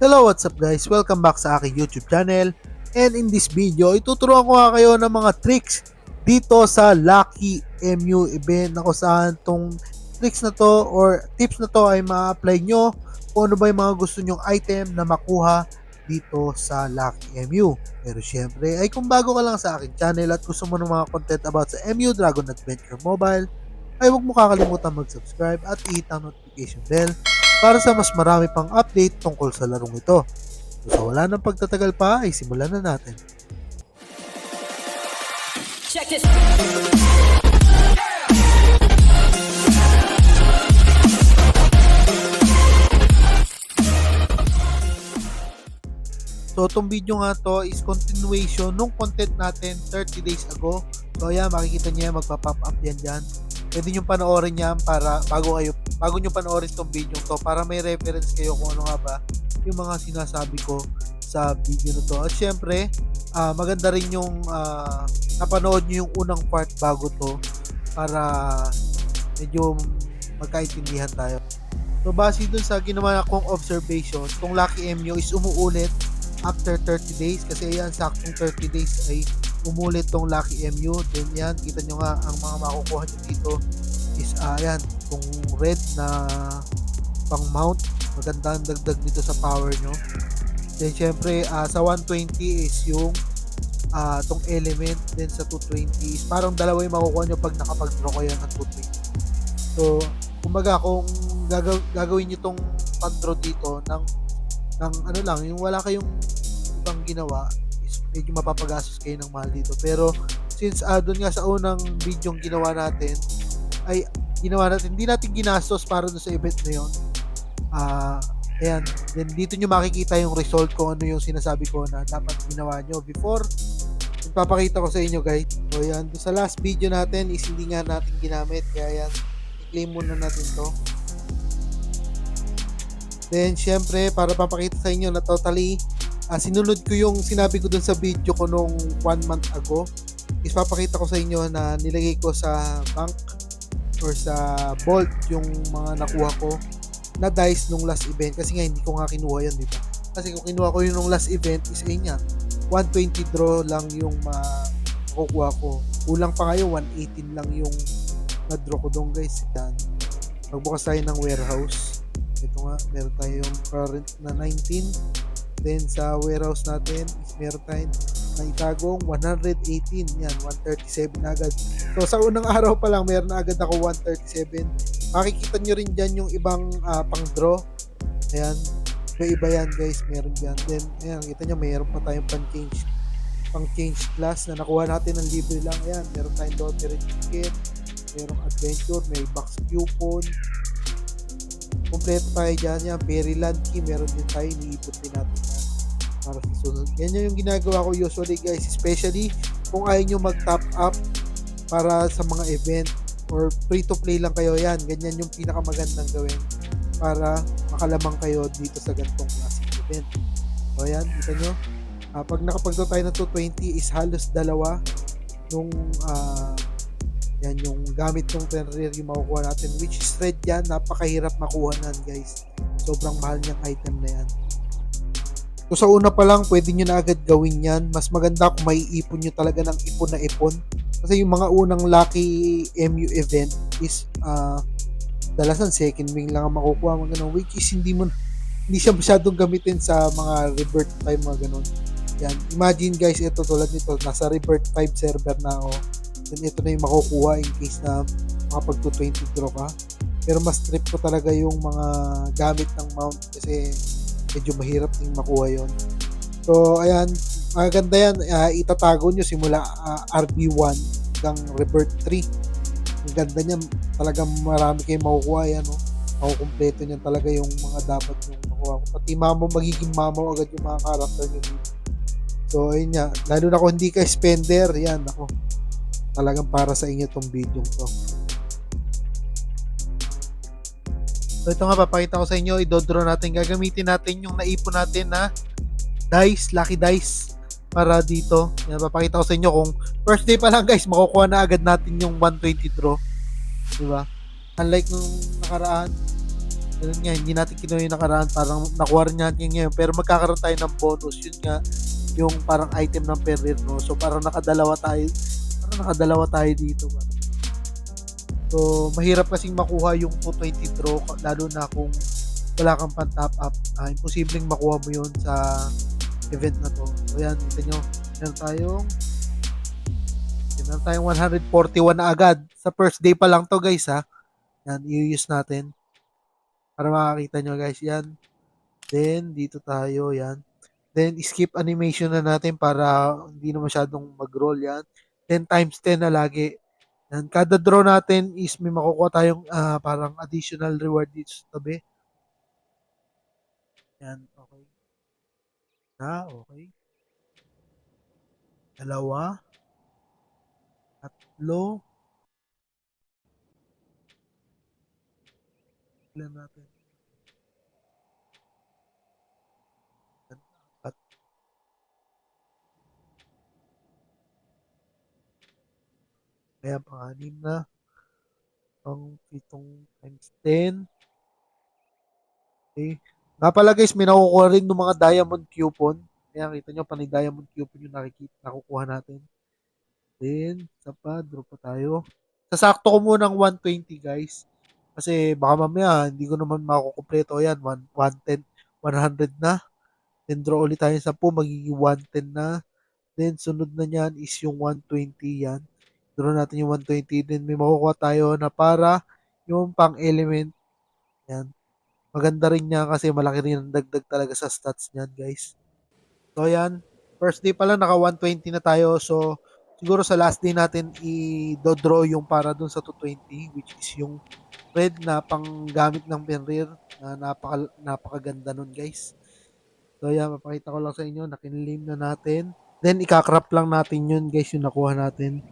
Hello, what's up guys? Welcome back sa aking YouTube channel. And in this video, ituturuan ko nga kayo ng mga tricks dito sa Lucky MU event na kung saan tong tricks na to or tips na to ay ma-apply nyo kung ano ba yung mga gusto nyong item na makuha dito sa Lucky MU. Pero syempre, ay kung bago ka lang sa aking channel at gusto mo ng mga content about sa MU Dragon Adventure Mobile, ay huwag mo kakalimutan mag-subscribe at i-hit ang notification bell para sa mas marami pang update tungkol sa larong ito. So wala nang pagtatagal pa ay simulan na natin. Check this. So itong video nga to is continuation nung content natin 30 days ago. So ayan, makikita niyo magpa-pop up yan dyan. Pwede nyo panoorin yan para bago kayo, bago nyo panoorin tong video to para may reference kayo kung ano nga ba yung mga sinasabi ko sa video na to. At syempre, ah, maganda rin yung ah, napanood nyo yung unang part bago to para medyo magkaintindihan tayo. So base dun sa ginawa kong observation, tong Lucky MU is umuulit after 30 days kasi ayan saktong 30 days ay umulit tong Lucky MU then yan kita nyo nga ang mga makukuha nyo dito is uh, tong red na pang mount maganda ang dagdag dito sa power nyo then syempre ah, sa 120 is yung ah, tong element then sa 220 is parang dalawa yung makukuha nyo pag nakapag-draw kayo ng 220 so kumbaga kung gagaw- gagawin nyo tong pag-draw dito ng ng ano lang, yung wala kayong ibang ginawa, is medyo mapapagastos kayo ng mahal dito. Pero since uh, doon nga sa unang video ginawa natin, ay ginawa natin, hindi natin ginastos para doon sa event na yun. Ah, ayan, then dito nyo makikita yung result kung ano yung sinasabi ko na dapat ginawa nyo before ipapakita ko sa inyo guys. So yan, doon sa last video natin is hindi nga natin ginamit kaya yan, i-claim muna natin to. Then, syempre, para papakita sa inyo na totally, ah, sinunod ko yung sinabi ko dun sa video ko nung one month ago. Is papakita ko sa inyo na nilagay ko sa bank or sa vault yung mga nakuha ko na dice nung last event. Kasi nga, hindi ko nga kinuha yun, di ba? Kasi kung kinuha ko yun nung last event, is ayun nga, 120 draw lang yung makukuha ko. Kulang pa ngayon, 118 lang yung na-draw ko doon guys. Yan. Magbukas tayo ng warehouse ito nga, meron tayong current na 19. Then sa warehouse natin is meron tayong na itagong 118. Yan, 137 na agad. So sa unang araw pa lang, meron na agad ako 137. Makikita nyo rin dyan yung ibang ah, pang draw. Ayan. May iba yan guys, meron dyan. Then, ayan, kita nyo, meron pa tayong pang change pang change class na nakuha natin ng libre lang. Ayan, meron tayong lottery ticket, merong adventure, may box coupon, kompleto tayo dyan yan. Fairyland key, meron din tayo. Iniipot din natin Yan yung ginagawa ko usually guys. Especially kung ayaw nyo mag-top up para sa mga event or free to play lang kayo yan. Ganyan yung pinakamagandang gawin para makalamang kayo dito sa gantong klaseng event. So yan, kita nyo. Ah, pag nakapagto tayo ng 220 is halos dalawa nung ah, yan yung gamit ng Fenrir yung makukuha natin which is red yan napakahirap makuha nan guys sobrang mahal niyang item na yan so sa una pa lang pwede nyo na agad gawin yan. Mas maganda kung may ipon nyo talaga ng ipon na ipon. Kasi yung mga unang lucky MU event is uh, dalasan second wing lang ang makukuha mga ganun. Which is hindi mo hindi siya masyadong gamitin sa mga revert 5 mga ganun. Yan. Imagine guys ito tulad nito nasa revert 5 server na ako. Then ito na yung makukuha in case na makapag 220 draw ka. Pero mas trip ko talaga yung mga gamit ng mount kasi medyo mahirap din makuha yon so ayan maganda yan. Uh, itatago nyo simula ah, RB1 hanggang revert 3 ang ganda niyan. Talagang marami kayong makukuha yan no? makukumpleto niyan talaga yung mga dapat yung makuha. Pati mamo magiging mamo agad yung mga character nyo dito. So ayun nga. Lalo na kung hindi ka spender yan ako. Talagang para sa inyo tong video to. So ito nga papakita ko sa inyo, idodraw natin, gagamitin natin yung naipon natin na dice, lucky dice para dito. Yan, papakita ko sa inyo kung first day pa lang guys, makukuha na agad natin yung 120 draw. Di ba? Unlike nung nakaraan, Ganun nga, hindi natin kinuha yung nakaraan. Parang nakuha rin natin ngayon. Pero magkakaroon tayo ng bonus. Yun nga, yung parang item ng Perrier, no? So, parang nakadalawa tayo. Parang nakadalawa tayo dito. Parang. So, mahirap kasing makuha yung 220 draw, lalo na kung wala kang pan top up. Ah, imposibleng makuha mo yun sa event na to. So, yan, kita nyo. Meron tayong meron tayong 141 na agad. Sa first day pa lang to guys ha. Yan, i-use natin. Para makakita nyo guys. Yan. Then, dito tayo. Yan. Then, skip animation na natin para hindi na masyadong mag-roll yan. Then, times 10 na lagi. Yan. Kada draw natin is may makukuha tayong ah, parang additional reward dito sa tabi. Yan. Okay. Na, okay. Dalawa. Tatlo. Ilan natin? Apat. Kaya pang-anim na. Pang pitong times 10. Okay. Nga pala guys, may nakukuha rin ng mga diamond coupon. Kaya kita nyo, panay diamond coupon yung nakikita, nakukuha natin. Then, isa pa, draw pa tayo. Sasakto ko muna ng 120 guys. Kasi baka mamaya, hindi ko naman makukumpleto yan. 110, 100 na. Then draw ulit tayo sa 10, magiging 110 na. Then sunod na niyan is yung 120 yan. Draw natin yung 120. Then may makukuha tayo na para yung pang element. Yan. Maganda rin niya kasi malaki rin ang dagdag talaga sa stats niyan guys. So yan. First day pa lang naka 120 na tayo. So siguro sa last day natin i-draw yung para dun sa 220 which is yung red na panggamit ng Penrir na napaka, napakaganda nun guys. So yan, mapakita ko lang sa inyo, nakinlim na natin. Then ikakrap lang natin yun guys, yung nakuha natin.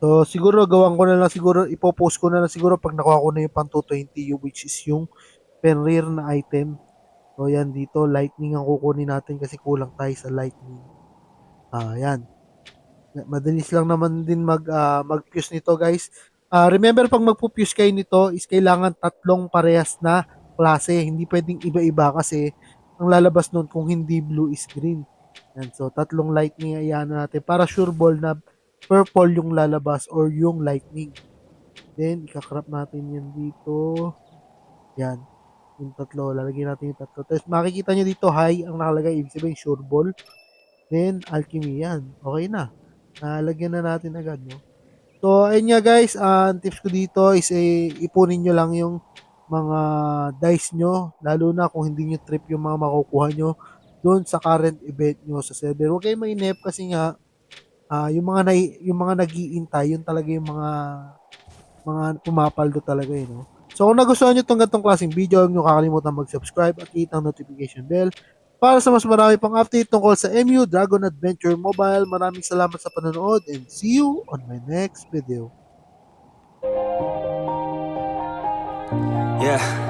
So siguro gawan ko na lang siguro, ipopost ko na lang siguro pag nakuha ko na yung pang 220 yung which is yung Penrir na item. So yan dito, lightning ang kukunin natin kasi kulang tayo sa lightning. Ah, yan. Madalis lang naman din mag ah, mag-fuse nito, guys. Ah, remember pag magpo-fuse kayo nito is kailangan tatlong parehas na klase. Hindi pwedeng iba-iba kasi ang lalabas nun kung hindi blue is green. Yan, so tatlong lightning ayan natin para sure ball na purple yung lalabas or yung lightning. Then, ikakrap natin yan dito. Yan. Yung tatlo. Lalagyan natin yung tatlo. Tapos makikita nyo dito high ang nakalagay. Ibig sabihin sure ball. Then, alchemy yan. Okay na. Nalagyan na natin agad, no? So, ayun nga guys, ah, ang tips ko dito is eh, ipunin nyo lang yung mga dice nyo, lalo na kung hindi nyo trip yung mga makukuha nyo doon sa current event nyo sa server. Huwag kayong mainip kasi nga, ah, yung mga, na, yung mga nag-iintay, yun talaga yung mga mga pumapaldo talaga eh, no? So, kung nagustuhan nyo itong ganitong klaseng video, huwag nyo kakalimutan mag-subscribe at hit ang notification bell para sa mas marami pang update tungkol sa MU Dragon Adventure Mobile. Maraming salamat sa panonood and see you on my next video. Yeah.